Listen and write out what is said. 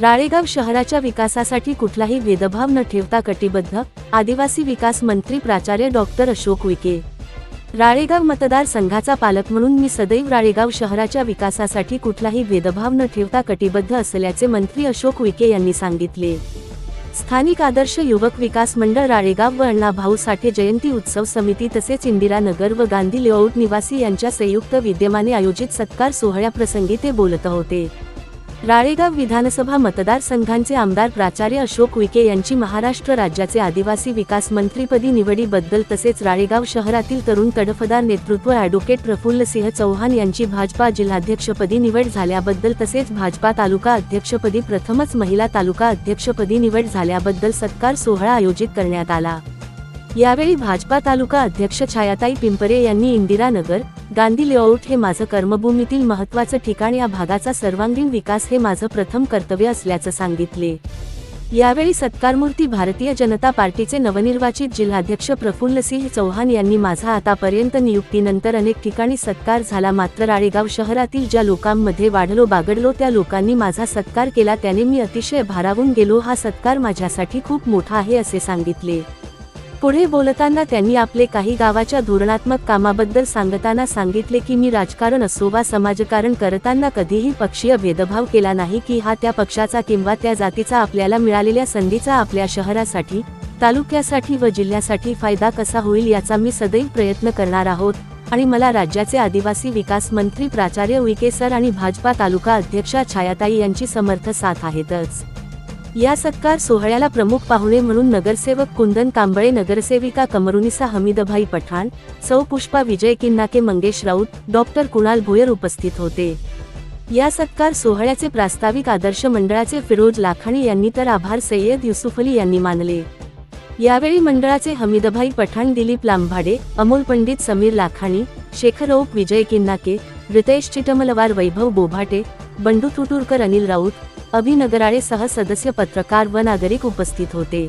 राळेगाव शहराच्या विकासासाठी कुठलाही भेदभाव न ठेवता कटिबद्ध आदिवासी विकास मंत्री प्राचार्य डॉक्टर अशोक विके राळेगाव मतदारसंघाचा पालक म्हणून मी सदैव राळेगाव शहराच्या विकासासाठी कुठलाही भेदभाव न ठेवता कटिबद्ध असल्याचे मंत्री अशोक विके यांनी सांगितले. स्थानिक आदर्श युवक विकास मंडळ राळेगाव व अण्णाभाऊ साठे जयंती उत्सव समिती तसेच इंदिरानगर व गांधी लेआउट निवासी यांच्या संयुक्त विद्यमाने आयोजित सत्कार सोहळ्याप्रसंगी ते बोलत होते. राळेगाव विधानसभा मतदारसंघांचे आमदार प्राचार्य अशोक विके यांची महाराष्ट्र राज्याचे आदिवासी विकास मंत्रीपदी निवडीबद्दल तसेच राळेगाव शहरातील तरुण तडफदार नेतृत्व ॲडव्होकेट प्रफुल्लसिंह चौहान यांची भाजपा जिल्हाध्यक्षपदी निवड झाल्याबद्दल तसेच भाजपा तालुका अध्यक्षपदी प्रथमच महिला तालुका अध्यक्षपदी निवड झाल्याबद्दल सत्कार सोहळा आयोजित करण्यात आला. यावेळी भाजपा तालुका अध्यक्ष छायाताई पिंपरे यांनी इंदिरानगर गांधी लेआउट हे माझं कर्मभूमीतील महत्त्वाचं ठिकाण या भागाचा सर्वांगीण विकास हे माझं प्रथम कर्तव्य असल्याचं सांगितले. यावेळी सत्कारमूर्ती भारतीय जनता पार्टीचे नवनिर्वाचित जिल्हाध्यक्ष प्रफुल्लसिंह चौहान यांनी माझा आतापर्यंत नियुक्तीनंतर अनेक ठिकाणी सत्कार झाला. मात्र राळेगाव शहरातील ज्या लोकांमध्ये वाढलो बागडलो त्या लोकांनी माझा सत्कार केला. त्याने मी अतिशय भारावून गेलो. हा सत्कार माझ्यासाठी खूप मोठा आहे असे सांगितले. पुढे बोलताना त्यांनी आपले काही गावाच्या धोरणात्मक कामाबद्दल सांगताना सांगितले की मी राजकारण असो वा समाजकारण करताना कधीही पक्षीय भेदभाव केला नाही की हा त्या पक्षाचा किंवा त्या जातीचा आपल्याला मिळालेल्या संधीचा आपल्या शहरासाठी तालुक्यासाठी व जिल्ह्यासाठी फायदा कसा होईल याचा मी सदैव प्रयत्न करणार आहोत. आणि मला राज्याचे आदिवासी विकास मंत्री प्राचार्य विके सर आणि भाजपा तालुका अध्यक्षा छायाताई यांची समर्थ साथ आहेतच. या सत्कार सोहळ्याला प्रमुख पाहुणे म्हणून नगरसेवक कुंदन कांबळे नगरसेविका कमरुनिसा हमीदभाई पठाण सौ पुष्पा विजय किन्नाके मंगेश राऊत डॉक्टर कुणाल भोयर उपस्थित होते. या सत्कार सोहळ्याचे प्रास्ताविक आदर्श मंडळाचे फिरोज लाखाणी यांनी तर आभार सय्यद युसुफली यांनी मानले. यावेळी मंडळाचे हमीदभाई पठाण दिलीप लांभाडे अमोल पंडित समीर लाखाणी शेखर ओक विजय किन्नाके रितेश चिटमलवार वैभव बोभाटे बंडू तुटुरकर अनिल राऊत अभिनगराळे सह सदस्य पत्रकार व नागरिक उपस्थित होते.